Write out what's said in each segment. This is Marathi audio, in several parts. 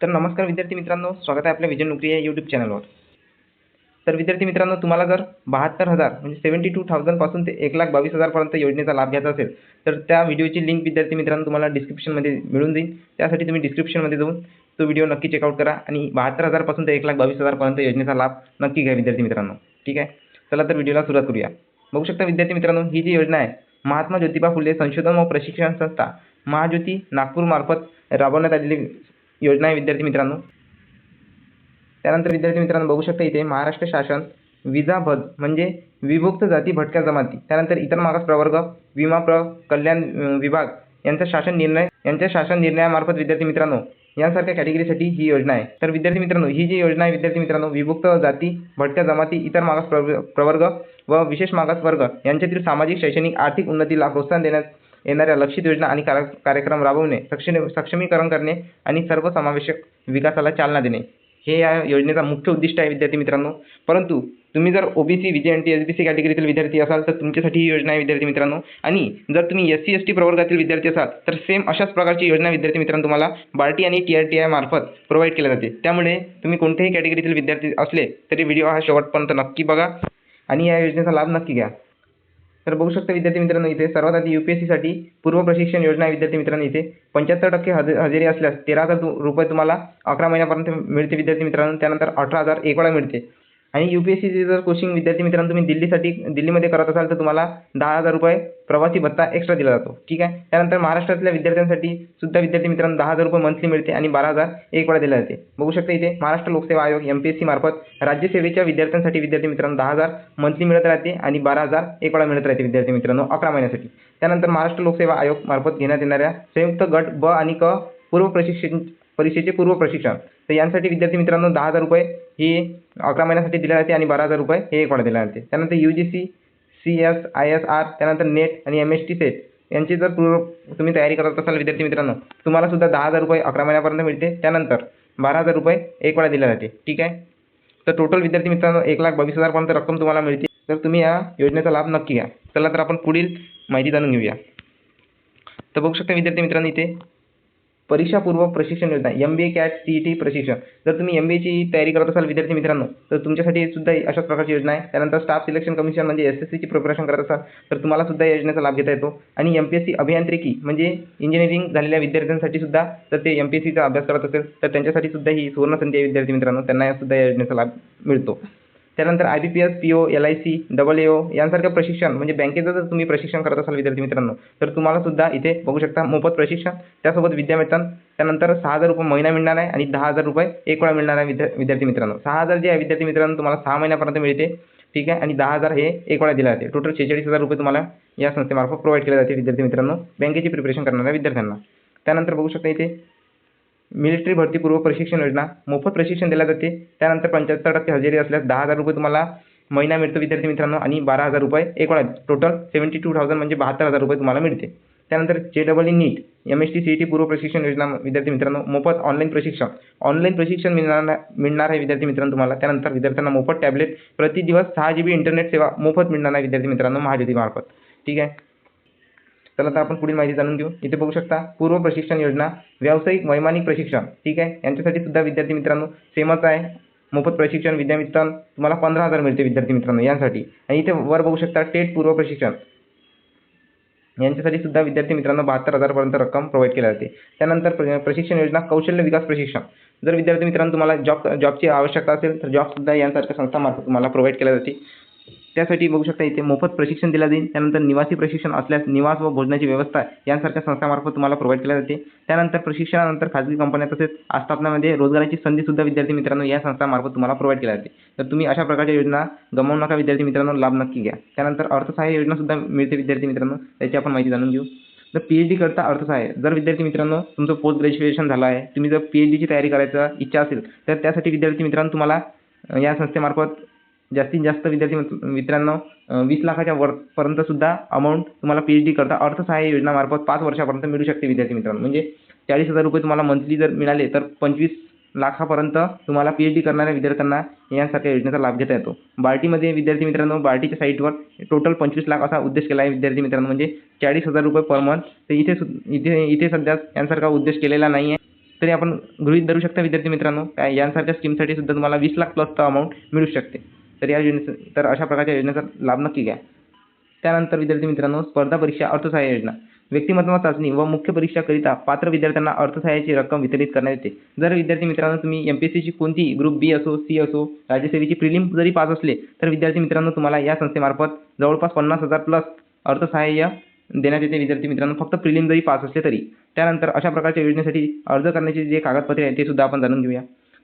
तर नमस्कार विद्यार्थी मित्रांनो स्वागत आहे आपल्या विजय नोकरी या यूट्यूब चॅनलवर तर विद्यार्थी मित्रांनो तुम्हाला जर बहात्तर हजार म्हणजे सेवन्टी टू थाउजंडपासून ते एक लाख बावीस हजारपर्यंत योजनेचा लाभ घ्यायचा असेल तर त्या व्हिडिओची लिंक विद्यार्थी मित्रांनो तुम्हाला डिस्क्रिप्शनमध्ये मिळून जाईल. त्यासाठी तुम्ही डिस्क्रिप्शनमध्ये जाऊन तो व्हिडिओ नक्की चेकआउट करा आणि बहात्तर हजारपासून ते एक लाख बावीस हजारपर्यंत योजनेचा लाभ नक्की घ्या विद्यार्थी मित्रांनो. ठीक आहे? चला तर व्हिडिओला सुरुवात करूया. बघू शकता विद्यार्थी मित्रांनो ही जी योजना आहे महात्मा ज्योतिबा फुले संशोधन व प्रशिक्षण संस्था महाज्योती नागपूरमार्फत राबवण्यात आलेली योजना आहे विद्यार्थी मित्रांनो. त्यानंतर विद्यार्थी मित्रांनो बघू शकता इथे महाराष्ट्र शासन विजा भद म्हणजे विभुक्त जाती भटक्या जमाती. त्यानंतर इतर मागास प्रवर्ग विमा प्र कल्याण विभाग यांचा शासन निर्णय यांच्या शासन निर्णयामार्फत विद्यार्थी मित्रांनो यांसारख्या कॅटेगरीसाठी ही योजना आहे. तर विद्यार्थी मित्रांनो ही जी योजना आहे विद्यार्थी मित्रांनो विभुक्त जाती भटक्या जमाती इतर मागास प्रवर्ग व विशेष मागास वर्ग यांच्यातील सामाजिक शैक्षणिक आर्थिक उन्नतीला प्रोत्साहन देण्यात येणाऱ्या लक्षित योजना आणि कार्य कार्यक्रम राबवणे सक्षम सक्षमीकरण करणे आणि सर्वसमावेशक विकासाला चालना देणे. हे या योजनेचा मुख्य उद्दिष्ट आहे विद्यार्थी मित्रांनो. परंतु तुम्ही जर OBC VJ N T S B C कॅटेगरीतील विद्यार्थी असाल तर तुमच्यासाठी ही योजना आहे विद्यार्थी मित्रांनो. आणि जर तुम्ही एस सी एस टी प्रवर्गातील विद्यार्थी असाल तर सेम अशाच प्रकारची योजना विद्यार्थी मित्रांनो तुम्हाला बार्टी आणि टी आर टी आय मार्फत प्रोव्हाइड केल्या जाते. त्यामुळे तुम्ही कोणत्याही कॅटेगरीतील विद्यार्थी असले तरी व्हिडिओ हा शेवटपर्यंत नक्की बघा. आणि या योजनेचा लाभ नक्की घ्या. तर बघू शकता विद्यार्थी मित्रांनो इथे सर्वात आधी यू पी एस सीसाठी पूर्व प्रशिक्षण योजना आहे विद्यार्थी मित्रांनो इथे. पंच्याहत्तर टक्के हज हजेरी असल्यास तेरा हजार रुपये तुम्हाला अकरा महिन्यापर्यंत मिळते विद्यार्थी मित्रांनो. त्यानंतर अठरा हजार एक वेळा मिळते. आणि यू पी एस सीचे जर कोचिंग विद्यार्थी मित्रांनो तुम्ही दिल्लीसाठी दिल्लीमध्ये करत असाल तर तुम्हाला दहा हजार रुपये प्रवासी भत्ता एक्स्ट्रा दिला जातो. ठीक आहे? त्यानंतर महाराष्ट्रातल्या विद्यार्थ्यांसाठी सुद्धा विद्यार्थी मित्रांनो दहा हजार रुपये मंथली मिळते आणि बारा हजार एक वेळा दिला जाते. बघू शकता इथे महाराष्ट्र लोकसेवा आयोग एम पी एस सी मार्फत राज्यसेवेच्या विद्यार्थ्यांसाठी विद्यार्थी मित्रांनो दहा हजार मंथली मिळत राहते आणि बारा हजार एक वेळा मिळत राहते विद्यार्थी मित्रांनो अकरा महिन्यासाठी. त्यानंतर महाराष्ट्र लोकसेवा आयोग मार्फत घेण्यात येणाऱ्या संयुक्त गट ब आणि क पूर्व प्रशिक्षण परीक्षेचे पूर्व प्रशिक्षण. तर यांसाठी विद्यार्थी मित्रांनो दहा हजार रुपये ही अकरा महिन्यासाठी दिल्या जाते आणि बारा हजार रुपये हे एक वेळा दिल्या जाते त्यानंतर U G C C S I S R त्यानंतर नेट आणि एम एस टी सेट यांची जर पूर्व तुम्ही तयारी करत असाल विद्यार्थी मित्रांनो तुम्हाला सुद्धा दहा हजार रुपये अकरा महिन्यापर्यंत मिळते. त्यानंतर बारा हजार रुपये एक वेळा दिल्या जाते ठीक आहे? तर टोटल विद्यार्थी मित्रांनो एक लाख बावीस हजारपर्यंत रक्कम तुम्हाला मिळते. तर तुम्ही या योजनेचा लाभ नक्की घ्या. चला तर आपण पुढील माहिती जाणून घेऊया. तर बघू शकता विद्यार्थी मित्रांनो इथे परीक्षापूर्व प्रशिक्षण योजना M B A CAT C E T प्रशिक्षण. जर तुम्ही एम बी एची तयारी करत असाल विद्यार्थी मित्रांनो तर तुमच्यासाठी सुद्धा अशाच प्रकारची योजना आहे. त्यानंतर स्टाफ सिलेक्शन कमिशन म्हणजे एस एस सीची प्रिपरेशन करत असाल तर तुम्हाला सुद्धा या योजनेचा लाभ घेता येतो. आणि एम पी एस सी अभियांत्रिकी म्हणजे इंजिनिअरिंग झालेल्या विद्यार्थ्यांसाठी सुद्धा जर ते एम पी एस सीचा अभ्यास करत असेल तर त्यांच्यासाठी सुद्धा ही सुवर्ण संधी आहे विद्यार्थी मित्रांनो. त्यांना सुद्धा या योजनेचा लाभ मिळतो. त्यानंतर I B P S P O L I C double A O यांसारखं प्रशिक्षण म्हणजे बँकेचं जर तुम्ही प्रशिक्षण करत असाल विद्यार्थी मित्रांनो तर तुम्हाला सुद्धा इथे बघू शकता मोफत प्रशिक्षण त्यासोबत विद्यावेतन त्यानंतर सहा हजार रुपये महिना मिळणार आहे आणि दहा हजार रुपये एक वेळा मिळणार आहे विद्या विद्यार्थी मित्रांनो. सहा हजार जे आहे विद्यार्थी मित्रांनो तुम्हाला सहा महिन्यापर्यंत मिळते ठीक आहे? आणि दहा हजार हे एक वेळा दिला जाते. टोटल शेहेचाळीस हजार रुपये तुम्हाला या संस्थेमार्फत प्रोव्हाइड केले जाते विद्यार्थी मित्रांनो बँकेची प्रिपरेशन करणाऱ्या विद्यार्थ्यांना. त्यानंतर बघू शकता इथे मिलिटरी भरती पूर्व प्रशिक्षण योजना. मोफत प्रशिक्षण दिले जाते. त्यानंतर पंच्याहत्तर टक्के हजेरी असल्यास दहा हजार रुपये तुम्हाला महिना मिळतो विद्यार्थी मित्रांनो आणि बारा हजार रुपये एक वेळा. टोटल सेवन्टी टू थाउजंड म्हणजे बहात्तर हजार रुपये तुम्हाला मिळते. त्यानंतर J double E NEET M S T C E T पूर्व प्रशिक्षण योजना विद्यार्थी मित्रांनो मोफत ऑनलाईन प्रशिक्षण. ऑनलाईन प्रशिक्षण मिळणार मिळणार आहे विद्यार्थी मित्रांनो तुम्हाला. त्यानंतर विद्यार्थ्यांना मोफत टॅबलेट प्रति दिवस सहा जी बी इंटरनेट सेवा मोफत मिळणार आहे विद्यार्थी मित्रांनो महाज्योतीमार्फत ठीक आहे? चला तर आपण पुढील माहिती जाणून घेऊ. इथे बघू शकता पूर्व प्रशिक्षण योजना व्यावसायिक वैमानिक प्रशिक्षण ठीक आहे? यांच्यासाठी सुद्धा विद्यार्थी मित्रांनो सेमच आहे. मोफत प्रशिक्षण विद्यामित्रांनो तुम्हाला पंधरा हजार मिळते विद्यार्थी मित्रांनो यांसाठी. आणि इथे वर बघू शकता टेट पूर्व प्रशिक्षण. यांच्यासाठी सुद्धा विद्यार्थी मित्रांनो बहात्तर हजारपर्यंत रक्कम प्रोव्हाइड केली जाते. त्यानंतर प्रशिक्षण योजना कौशल्य विकास प्रशिक्षण. जर विद्यार्थी मित्रांनो तुम्हाला जॉब जॉबची आवश्यकता असेल तर जॉबसुद्धा यांसारख्या संस्थामार्फत तुम्हाला प्रोव्हाइड केल्या जाते त्यासाठी बघू शकता इथे मोफत प्रशिक्षण दिलं जाईल. त्यानंतर निवासी प्रशिक्षण असल्यास निवास व भोजनाची व्यवस्था यांसारख्या संस्थामार्फत तुम्हाला प्रोव्हाइड केल्या जाते. त्यानंतर प्रशिक्षणानंतर खाजगी कंपन्या तसेच आस्थापनामध्ये रोजगाराची संधीसुद्धा विद्यार्थी मित्रांनो या संस्थामार्फत तुम्हाला प्रोव्हाइड केल्या जाते. तर तुम्ही अशा प्रकारच्या योजना गमावू नका. विद्यार्थी मित्रांनो लाभ नक्की घ्या. त्यानंतर अर्थसहाय्य योजनासुद्धा मिळते विद्यार्थी मित्रांनो. त्याची आपण माहिती जाणून घेऊ. तर पी एच डी करता अर्थसहाय्य. जर विद्यार्थी मित्रांनो तुमचं पोस्ट ग्रॅज्युएशन झालं आहे तुम्ही जर पी एच डीची तयारी करायचा इच्छा असेल तर त्यासाठी विद्यार्थी मित्रांनो तुम्हाला या संस्थेमार्फत जास्तीत जास्त विद्यार्थी मित्रांनो वीस लाखाच्या वरपर्यंत सुद्धा अमाऊंट तुम्हाला पी एच डी करता अर्थसहाय्य योजनामार्फत पाच वर्षापर्यंत मिळू शकते विद्यार्थी मित्रांनो. म्हणजे चाळीस हजार रुपये तुम्हाला मंथली जर मिळाले तर पंचवीस लाखापर्यंत तुम्हाला पी एच डी करणाऱ्या विद्यार्थ्यांना यासारख्या योजनेचा लाभ घेता येतो. बार्टीमध्ये विद्यार्थी मित्रांनो बार्टीच्या साईटवर टोटल पंचवीस लाख असा उद्देश केला आहे विद्यार्थी मित्रांनो. म्हणजे चाळीस हजार रुपये पर मंथ तर इथे सु इथे इथे सध्या यांसारखा उद्देश केलेला नाही आहे तरी आपण गृहित धरू शकता विद्यार्थी मित्रांनो काय यांसारख्या स्कीमसाठी सुद्धा तुम्हाला वीस लाख प्लसचा अमाऊंट मिळू शकते. तर या योजने तर अशा प्रकारच्या योजनेचा लाभ नक्की घ्या. त्यानंतर विद्यार्थी मित्रांनो स्पर्धा परीक्षा अर्थसहाय्य योजना. व्यक्तिमत्व चाचणी व मुख्य परीक्षाकरिता पात्र विद्यार्थ्यांना अर्थसहाय्याची रक्कम वितरित करण्यात येते. जर विद्यार्थी मित्रांनो तुम्ही एम पी एस सीची कोणती ग्रुप बी असो सी असो राज्यसेवेची प्रिलिम जरी पास असले तर विद्यार्थी मित्रांनो तुम्हाला या संस्थेमार्फत जवळपास पन्नास हजार प्लस अर्थसहाय्य देण्यात येते. विद्यार्थी मित्रांनो फक्त प्रिलिम जरी पास असले तरी. त्यानंतर अशा प्रकारच्या योजनेसाठी अर्ज करण्याचे जे कागदपत्रे आहेत ते सुद्धा आपण जाणून घेऊया.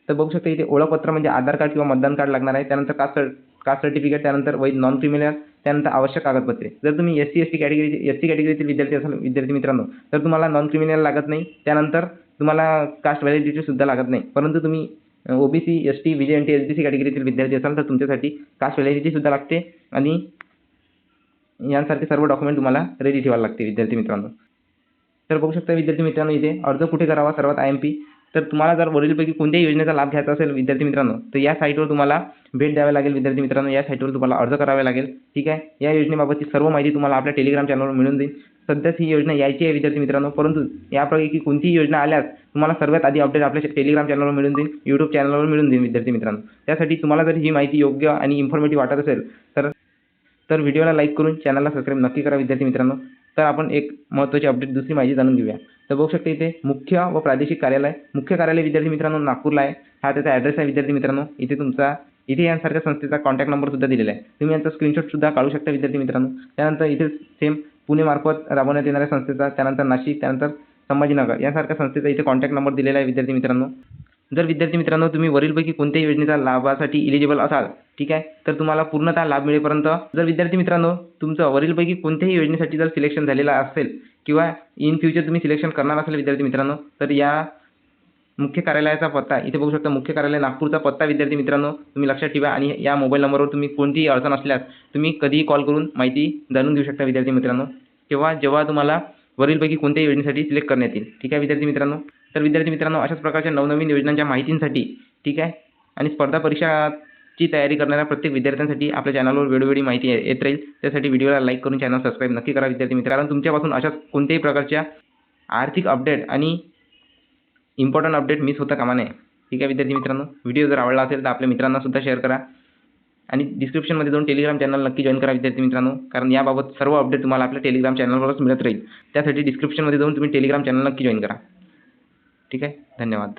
तर बघू शकता इथे ओळखपत्र म्हणजे आधार कार्ड किंवा मतदान कार्ड लागणार आहे. त्यानंतर कास्ट कास्ट सर्टिफिकेट त्यानंतर वैध नॉन क्रिमिनल त्यानंतर आवश्यक कागदपत्रे. जर तुम्ही S C S T category S C कॅटेगरीतील विद्यार्थी असाल विद्यार्थी मित्रांनो तर तुम्हाला नॉन क्रिमिनल लागत नाही. त्यानंतर तुम्हाला कास्ट व्हॅलिडिटी सुद्धा लागत नाही. परंतु तुम्ही OBC S T VJ N T S B C कॅटेगरीतील विद्यार्थी असाल तर तुमच्यासाठी कास्ट व्हॅलिडिटी सुद्धा लागते आणि यांसारखे सर्व डॉक्युमेंट तुम्हाला रेडी ठेवायला लागते विद्यार्थी मित्रांनो. तर बघू शकता विद्यार्थी मित्रांनो इथे अर्ज कुठे करावा? सर्वात आय एम पी तर तुम्हाला जर वरीलपैकी कोणत्याही योजनेचा लाभ घ्यायचा असेल विद्यार्थी मित्रांनो तर या साईटवर तुम्हाला भेट द्यावी लागेल विद्यार्थी मित्रांनो. या साईटवर तुम्हाला अर्ज करावे लागेल. ठीक आहे? या योजनेबाबतची सर्व माहिती तुम्हाला आपल्या टेलिग्राम चॅनलवर मिळून जाईल. सध्याच ही योजना यायची आहे विद्यार्थी मित्रांनो परंतु यापैकी कोणतीही योजना आल्यास तुम्हाला सर्वात आधी अपडेट आपल्या टेलिग्राम चॅनलवर मिळून जाईल यूट्यूब चॅनलवर मिळून जाईल विद्यार्थी मित्रांनो. त्यासाठी तुम्हाला जर ही माहिती योग्य आणि इन्फॉर्मेटिव्ह वाटत असेल तर तर व्हिडिओला लाईक करून चॅनलला सबस्क्राईब नक्की करा विद्यार्थी मित्रांनो. तर आपण एक महत्त्वाची अपडेट दुसरी माहिती जाणून घेऊया. तर बघू शकता इथे मुख्य व प्रादेशिक कार्यालय मुख्य कार्यालय विद्यार्थी मित्रांनो नागपूरला आहे. हा त्याचा ॲड्रेस आहे विद्यार्थी मित्रांनो. इथे तुमचा इथे यांसारख्या संस्थेचा कॉन्टॅक्ट नंबर सुद्धा दिलेला आहे. तुम्ही यांचा स्क्रीनशॉट सुद्धा काढू शकता विद्यार्थी मित्रांनो. त्यानंतर इथे सेम पुणेमार्फत राबवण्यात येणाऱ्या संस्थेचा त्यानंतर नाशिक त्यानंतर संभाजीनगर यासारख्या संस्थेचा इथे कॉन्टॅक्ट नंबर दिलेला आहे विद्यार्थी मित्रांनो. जर विद्यार्थी मित्रांनो तुम्ही वरीलपैकी कोणत्याही योजनेचा लाभासाठी इलिजिबल असाल ठीक आहे? तर तुम्हाला पूर्णतः लाभ मिळेपर्यंत. जर विद्यार्थी मित्रांनो तुमचं वरीलपैकी कोणत्याही योजनेसाठी जर सिलेक्शन झालेलं असेल किंवा इन फ्युचर तुम्ही सिलेक्शन करणार असाल विद्यार्थी मित्रांनो तर या मुख्य कार्यालयाचा पत्ता इथे बघू शकता मुख्य कार्यालय नागपूरचा पत्ता विद्यार्थी मित्रांनो तुम्ही लक्षात ठेवा आणि या मोबाईल नंबरवर तुम्ही कोणतीही अडचण असल्यास तुम्ही कधीही कॉल करून माहिती जाणून घेऊ शकता विद्यार्थी मित्रांनो. किंवा जेव्हा तुम्हाला वरीलपैकी कोणत्याही योजनेसाठी सिलेक्ट करण्यात येईल. ठीक आहे विद्यार्थी मित्रांनो? तर विद्यार्थी मित्रांनो अशाच प्रकारच्या नवनवीन योजनांच्या माहितींसाठी ठीक आहे? आणि स्पर्धा परीक्षा ची तयारी करणाऱ्या प्रत्येक विद्यार्थ्यांसाठी आपल्या चॅनलवर वेळोवेळी माहिती येत राहील. त्यासाठी व्हिडिओला लाईक करून चॅनल सबस्क्राईब नक्की करा विद्यार्थी मित्र कारण तुमच्यापासून अशाच कोणत्याही प्रकारच्या आर्थिक अपडेट आणि इम्पॉर्टंट अपडेट मिस होता कामा नये. ठीक आहे विद्यार्थी मित्रांनो? व्हिडिओ जर आवडला असेल तर आपल्या मित्रांना सुद्धा शेअर करा. आणि डिस्क्रिप्शनमध्ये जाऊन टेलिग्राम चॅनल नक्की जॉईन करा विद्यार्थी मित्रांनो. कारण याबाबत सर्व अपडेट तुम्हाला आपल्या टेलिग्राम चॅनलवरच मिळत राहील. त्यासाठी डिस्क्रिप्शनमध्ये जाऊन तुम्ही टेलिग्राम चॅनल नक्की जॉईन करा. ठीक आहे? धन्यवाद.